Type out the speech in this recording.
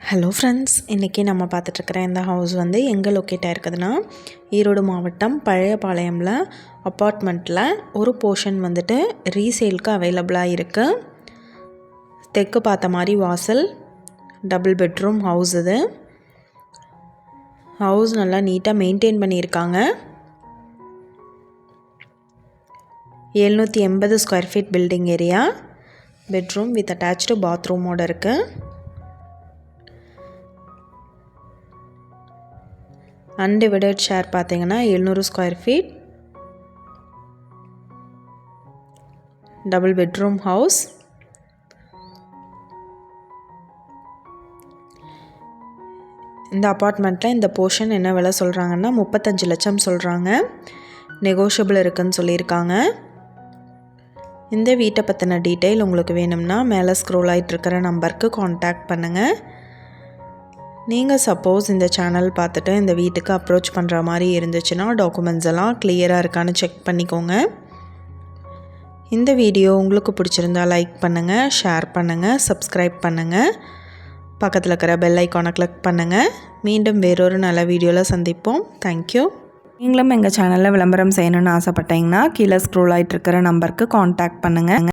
Hello friends இன்றைக்கி நம்ம பார்த்துட்ருக்குற இந்த ஹவுஸ் வந்து எங்கே லொக்கேட் ஆகிருக்குதுன்னா ஈரோடு மாவட்டம் பழையபாளையமில் அப்பார்ட்மெண்ட்டில் ஒரு போர்ஷன் வந்துட்டு ரீசேலுக்கு அவைலபிளாக இருக்குது தெற்கு பார்த்த மாதிரி வாசல் டபுள் பெட்ரூம் ஹவுஸ் இது. ஹவுஸ் நல்லா நீட்டாக மெயின்டைன் பண்ணியிருக்காங்க. எழுநூற்றி எண்பது square feet building area bedroom with attach பாத்ரூமோடு இருக்குது அன்டிவைடட் ஷேர் பார்த்தீங்கன்னா எழுநூறு square feet double bedroom house இந்த அப்பார்ட்மெண்ட்டில் இந்த போர்ஷன் என்ன விலை சொல்கிறாங்கன்னா முப்பத்தஞ்சு லட்சம் சொல்கிறாங்க நெகோஷியபிள் இருக்குன்னு சொல்லியிருக்காங்க. இந்த வீட்டை பற்றின டீட்டெயில் உங்களுக்கு வேணும்னா மேலே ஸ்க்ரோல் ஆகிட்டு இருக்கிற நம்பருக்கு காண்டாக்ட் பண்ணுங்கள் நீங்கள் சப்போஸ் இந்த சேனல் பார்த்துட்டு இந்த வீட்டுக்கு அப்ரோச் பண்ணுற மாதிரி இருந்துச்சுன்னா டாக்குமெண்ட்ஸ் எல்லாம் கிளியராக இருக்கான்னு செக் பண்ணிக்கோங்க. இந்த வீடியோ உங்களுக்கு பிடிச்சிருந்தா லைக் பண்ணுங்கள் ஷேர் பண்ணுங்கள் சப்ஸ்கிரைப் பண்ணுங்கள் பக்கத்தில் இருக்கிற பெல் ஐக்கானை கிளிக் பண்ணுங்கள் மீண்டும் வேறொரு நல்ல வீடியோவில் சந்திப்போம். தேங்க்யூ நீங்களும் எங்கள் சேனலில் விளம்பரம் செய்யணும்னு ஆசைப்பட்டீங்கன்னா கீழே ஸ்க்ரோல் ஆகிட்டு இருக்கிற நம்பருக்கு காண்டாக்ட் பண்ணுங்கள்